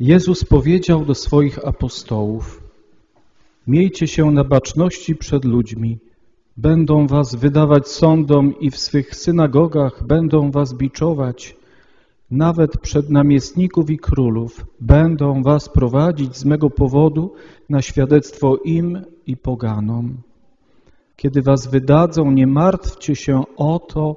Jezus powiedział do swoich apostołów: Miejcie się na baczności przed ludźmi. Będą was wydawać sądom i w swych synagogach będą was biczować. Nawet przed namiestników i królów będą was prowadzić z mego powodu na świadectwo im i poganom. Kiedy was wydadzą, nie martwcie się o to,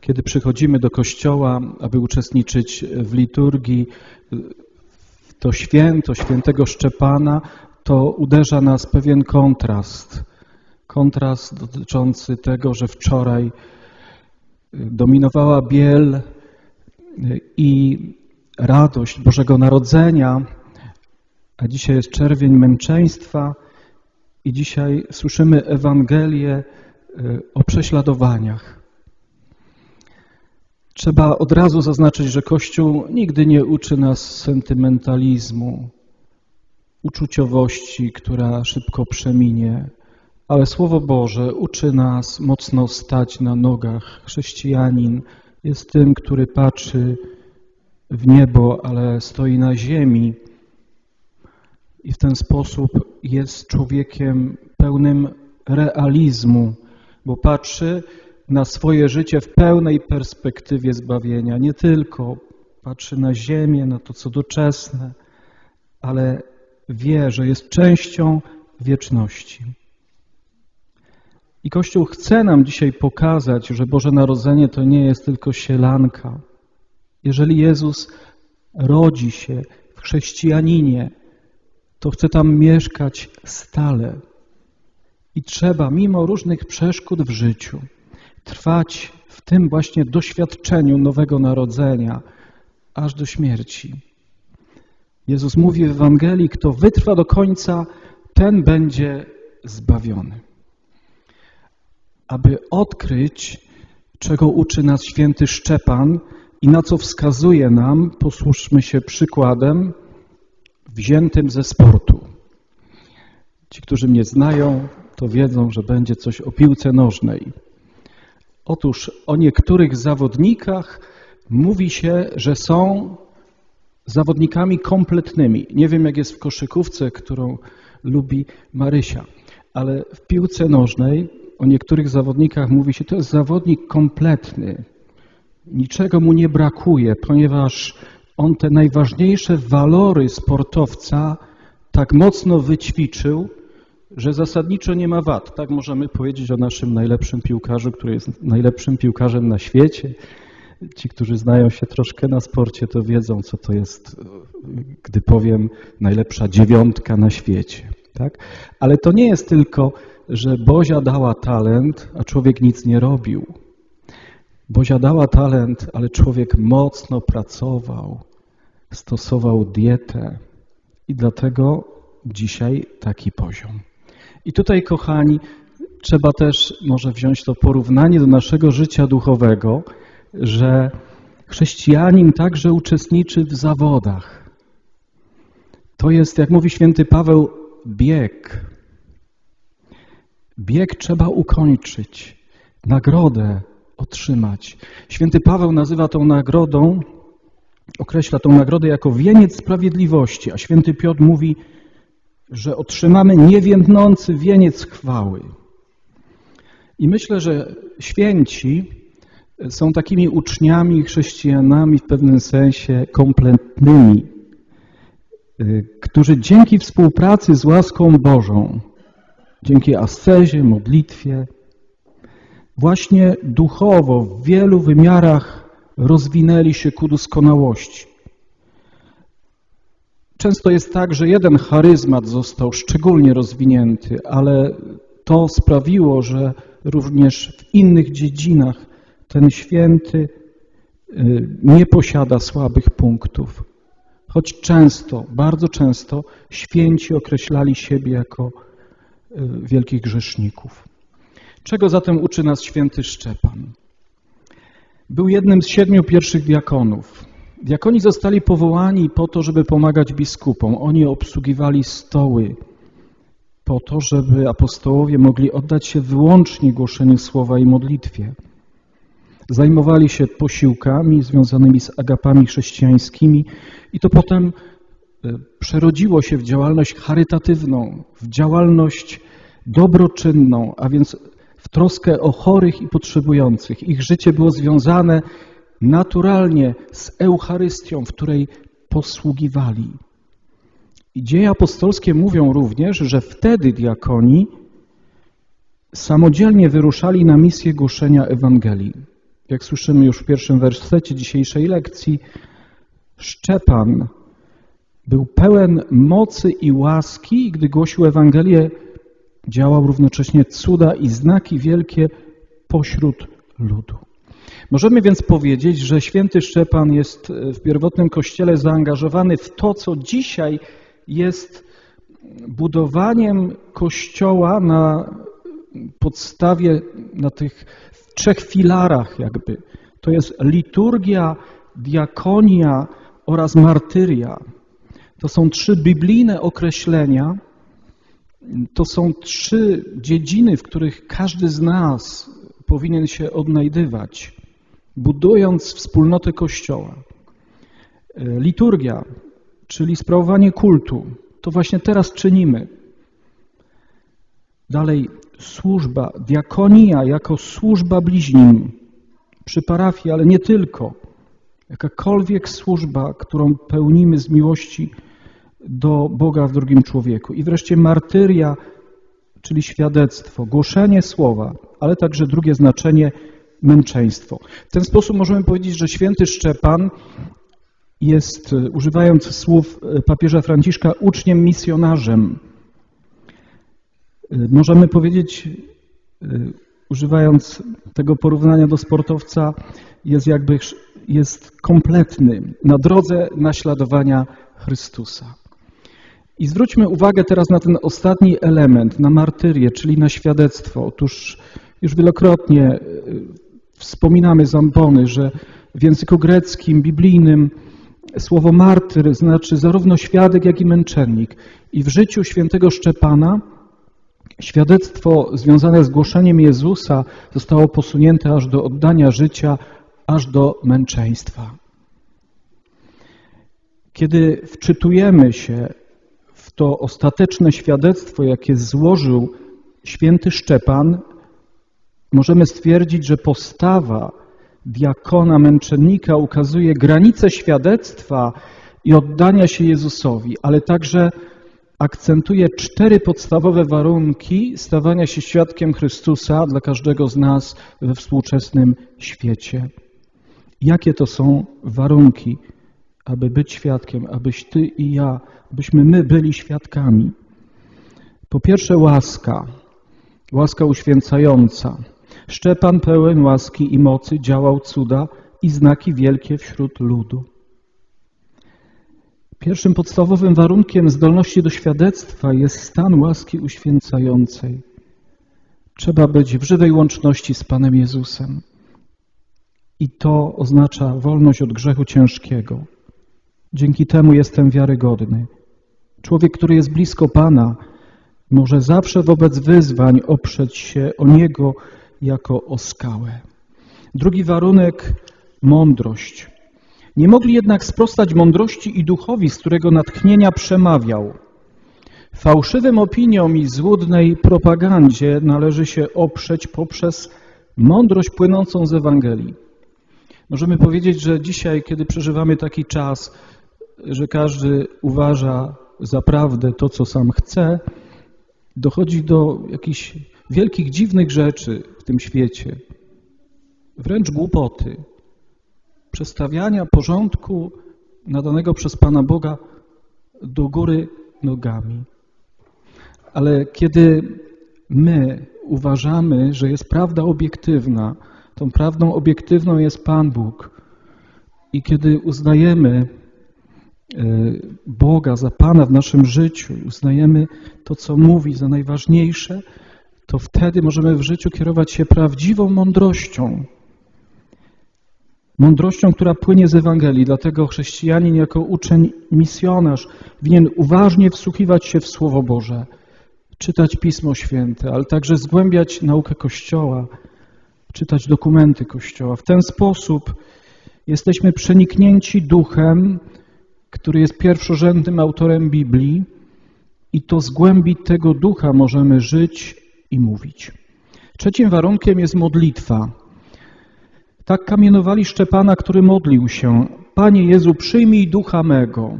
Kiedy przychodzimy do kościoła, aby uczestniczyć w liturgii, to święto świętego Szczepana, to uderza nas pewien kontrast. Kontrast dotyczący tego, że wczoraj dominowała biel i radość Bożego Narodzenia, a dzisiaj jest czerwień męczeństwa i dzisiaj słyszymy Ewangelię o prześladowaniach. Trzeba od razu zaznaczyć, że Kościół nigdy nie uczy nas sentymentalizmu, uczuciowości, która szybko przeminie, ale Słowo Boże uczy nas mocno stać na nogach. Chrześcijanin jest tym, który patrzy w niebo, ale stoi na ziemi i w ten sposób jest człowiekiem pełnym realizmu, bo patrzy na swoje życie w pełnej perspektywie zbawienia. Nie tylko patrzy na ziemię, na to, co doczesne, ale wie, że jest częścią wieczności. I Kościół chce nam dzisiaj pokazać, że Boże Narodzenie to nie jest tylko sielanka. Jeżeli Jezus rodzi się w chrześcijaninie, to chce tam mieszkać stale. I trzeba, mimo różnych przeszkód w życiu, trwać w tym właśnie doświadczeniu nowego narodzenia, aż do śmierci. Jezus mówi w Ewangelii, kto wytrwa do końca, ten będzie zbawiony. Aby odkryć, czego uczy nas święty Szczepan i na co wskazuje nam, posłuszmy się przykładem wziętym ze sportu. Ci, którzy mnie znają, to wiedzą, że będzie coś o piłce nożnej. Otóż o niektórych zawodnikach mówi się, że są zawodnikami kompletnymi. Nie wiem, jak jest w koszykówce, którą lubi Marysia, ale w piłce nożnej o niektórych zawodnikach mówi się, to jest zawodnik kompletny. Niczego mu nie brakuje, ponieważ on te najważniejsze walory sportowca tak mocno wyćwiczył, że zasadniczo nie ma wad. Tak możemy powiedzieć o naszym najlepszym piłkarzu, który jest najlepszym piłkarzem na świecie. Ci, którzy znają się troszkę na sporcie, to wiedzą, co to jest, gdy powiem najlepsza dziewiątka na świecie. Tak? Ale to nie jest tylko, że Bozia dała talent, a człowiek nic nie robił. Bozia dała talent, ale człowiek mocno pracował, stosował dietę i dlatego dzisiaj taki poziom. I tutaj, kochani, trzeba też może wziąć to porównanie do naszego życia duchowego, że chrześcijanin także uczestniczy w zawodach. To jest, jak mówi święty Paweł, bieg. Bieg trzeba ukończyć, nagrodę otrzymać. Święty Paweł nazywa tą nagrodą, określa tą nagrodę jako wieniec sprawiedliwości, a święty Piotr mówi, że otrzymamy niewiędnący wieniec chwały. I myślę, że święci są takimi uczniami, chrześcijanami w pewnym sensie kompletnymi, y, którzy dzięki współpracy z łaską Bożą, dzięki ascezie, modlitwie, właśnie duchowo w wielu wymiarach rozwinęli się ku doskonałości. Często jest tak, że jeden charyzmat został szczególnie rozwinięty, ale to sprawiło, że również w innych dziedzinach ten święty y, nie posiada słabych punktów. choć często, bardzo często święci określali siebie jako y, wielkich grzeszników. Czego zatem uczy nas święty Szczepan? Był jednym z siedmiu pierwszych diakonów. Diakoni zostali powołani po to, żeby pomagać biskupom. Oni obsługiwali stoły po to, żeby apostołowie mogli oddać się wyłącznie głoszeniu słowa i modlitwie. Zajmowali się posiłkami związanymi z agapami chrześcijańskimi i to potem e, przerodziło się w działalność charytatywną, w działalność dobroczynną, a więc w troskę o chorych i potrzebujących. Ich życie było związane naturalnie z Eucharystią, w której posługiwali. I dzieje apostolskie mówią również, że wtedy diakoni samodzielnie wyruszali na misję głoszenia Ewangelii. Jak słyszymy już w pierwszym wersecie dzisiejszej lekcji, Szczepan był pełen mocy i łaski i gdy głosił Ewangelię, działał równocześnie cuda i znaki wielkie pośród ludu. Możemy więc powiedzieć, że święty Szczepan jest w pierwotnym kościele zaangażowany w to, co dzisiaj jest budowaniem kościoła na podstawie, na tych trzech filarach jakby. To jest liturgia, diakonia oraz martyria. To są trzy biblijne określenia, to są trzy dziedziny, w których każdy z nas powinien się odnajdywać, budując wspólnotę Kościoła. Liturgia, czyli sprawowanie kultu, to właśnie teraz czynimy. Dalej służba, diakonia jako służba bliźnim przy parafii, ale nie tylko. Jakakolwiek służba, którą pełnimy z miłości do Boga w drugim człowieku. I wreszcie martyria, czyli świadectwo, głoszenie słowa, ale także drugie znaczenie męczeństwo. W ten sposób możemy powiedzieć, że święty Szczepan jest, używając słów papieża Franciszka, uczniem misjonarzem. Możemy powiedzieć, używając tego porównania do sportowca, jest jakby jest kompletny na drodze naśladowania Chrystusa. I zwróćmy uwagę teraz na ten ostatni element, na martyrię, czyli na świadectwo. Otóż już wielokrotnie e, wspominamy z ambony, że w języku greckim, biblijnym słowo martyr znaczy zarówno świadek, jak i męczennik. I w życiu świętego Szczepana świadectwo związane z głoszeniem Jezusa zostało posunięte aż do oddania życia, aż do męczeństwa. Kiedy wczytujemy się to ostateczne świadectwo, jakie złożył święty Szczepan, możemy stwierdzić, że postawa diakona, męczennika ukazuje granice świadectwa i oddania się Jezusowi, ale także akcentuje cztery podstawowe warunki stawania się świadkiem Chrystusa dla każdego z nas we współczesnym świecie. Jakie to są warunki? aby być świadkiem, abyś Ty i ja, abyśmy my byli świadkami. Po pierwsze łaska, łaska uświęcająca. Szczepan pełen łaski i mocy działał cuda i znaki wielkie wśród ludu. Pierwszym podstawowym warunkiem zdolności do świadectwa jest stan łaski uświęcającej. Trzeba być w żywej łączności z Panem Jezusem. I to oznacza wolność od grzechu ciężkiego. Dzięki temu jestem wiarygodny. Człowiek, który jest blisko Pana, może zawsze wobec wyzwań oprzeć się o Niego jako o skałę. Drugi warunek mądrość. Nie mogli jednak sprostać mądrości i duchowi, z którego natchnienia przemawiał. Fałszywym opiniom i złudnej propagandzie należy się oprzeć poprzez mądrość płynącą z Ewangelii. Możemy powiedzieć, że dzisiaj, kiedy przeżywamy taki czas, że każdy uważa za prawdę to, co sam chce, dochodzi do jakichś wielkich, dziwnych rzeczy w tym świecie, wręcz głupoty, przestawiania porządku nadanego przez Pana Boga do góry nogami. Ale kiedy my uważamy, że jest prawda obiektywna, tą prawdą obiektywną jest Pan Bóg i kiedy uznajemy, Boga, za Pana w naszym życiu, uznajemy to, co mówi za najważniejsze, to wtedy możemy w życiu kierować się prawdziwą mądrością. Mądrością, która płynie z Ewangelii. Dlatego chrześcijanin jako uczeń, misjonarz winien uważnie wsłuchiwać się w Słowo Boże, czytać Pismo Święte, ale także zgłębiać naukę Kościoła, czytać dokumenty Kościoła. W ten sposób jesteśmy przeniknięci duchem, który jest pierwszorzędnym autorem Biblii i to z głębi tego ducha możemy żyć i mówić. Trzecim warunkiem jest modlitwa. Tak kamienowali Szczepana, który modlił się: Panie Jezu, przyjmij ducha mego.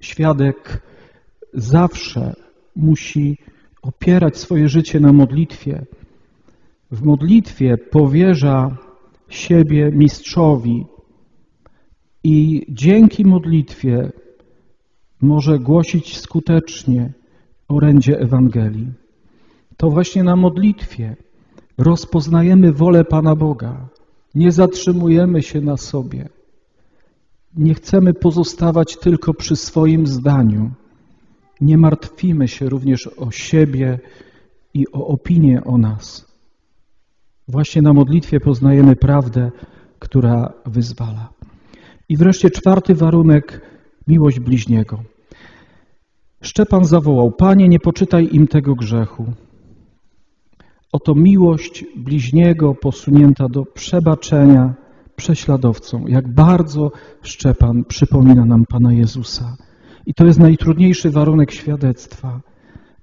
Świadek zawsze musi opierać swoje życie na modlitwie. W modlitwie powierza siebie mistrzowi i dzięki modlitwie może głosić skutecznie orędzie Ewangelii. To właśnie na modlitwie rozpoznajemy wolę Pana Boga. Nie zatrzymujemy się na sobie. Nie chcemy pozostawać tylko przy swoim zdaniu. Nie martwimy się również o siebie i o opinię o nas. Właśnie na modlitwie poznajemy prawdę, która wyzwala. I wreszcie czwarty warunek miłość bliźniego. Szczepan zawołał: Panie, nie poczytaj im tego grzechu. Oto miłość bliźniego posunięta do przebaczenia prześladowcom. Jak bardzo Szczepan przypomina nam Pana Jezusa. I to jest najtrudniejszy warunek świadectwa,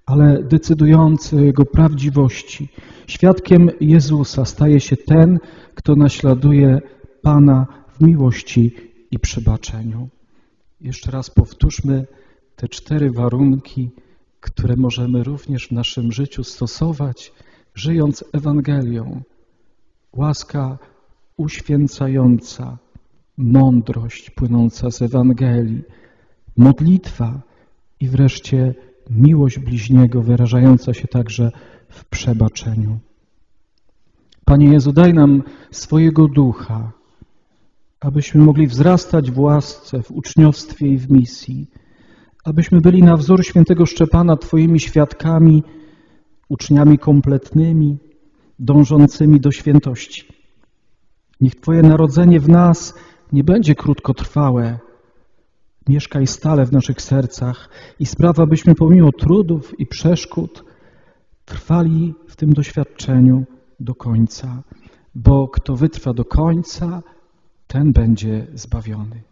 ale decydujący jego prawdziwości. Świadkiem Jezusa staje się ten, kto naśladuje Pana w miłości i przebaczeniu. Jeszcze raz powtórzmy te cztery warunki, które możemy również w naszym życiu stosować, żyjąc Ewangelią. Łaska uświęcająca, mądrość płynąca z Ewangelii, modlitwa i wreszcie miłość bliźniego wyrażająca się także w przebaczeniu. Panie Jezu, daj nam swojego ducha, abyśmy mogli wzrastać w łasce, w uczniostwie i w misji, abyśmy byli na wzór świętego Szczepana Twoimi świadkami, uczniami kompletnymi, dążącymi do świętości. Niech Twoje narodzenie w nas nie będzie krótkotrwałe. Mieszkaj stale w naszych sercach i sprawa, byśmy pomimo trudów i przeszkód trwali w tym doświadczeniu do końca, bo kto wytrwa do końca, ten będzie zbawiony.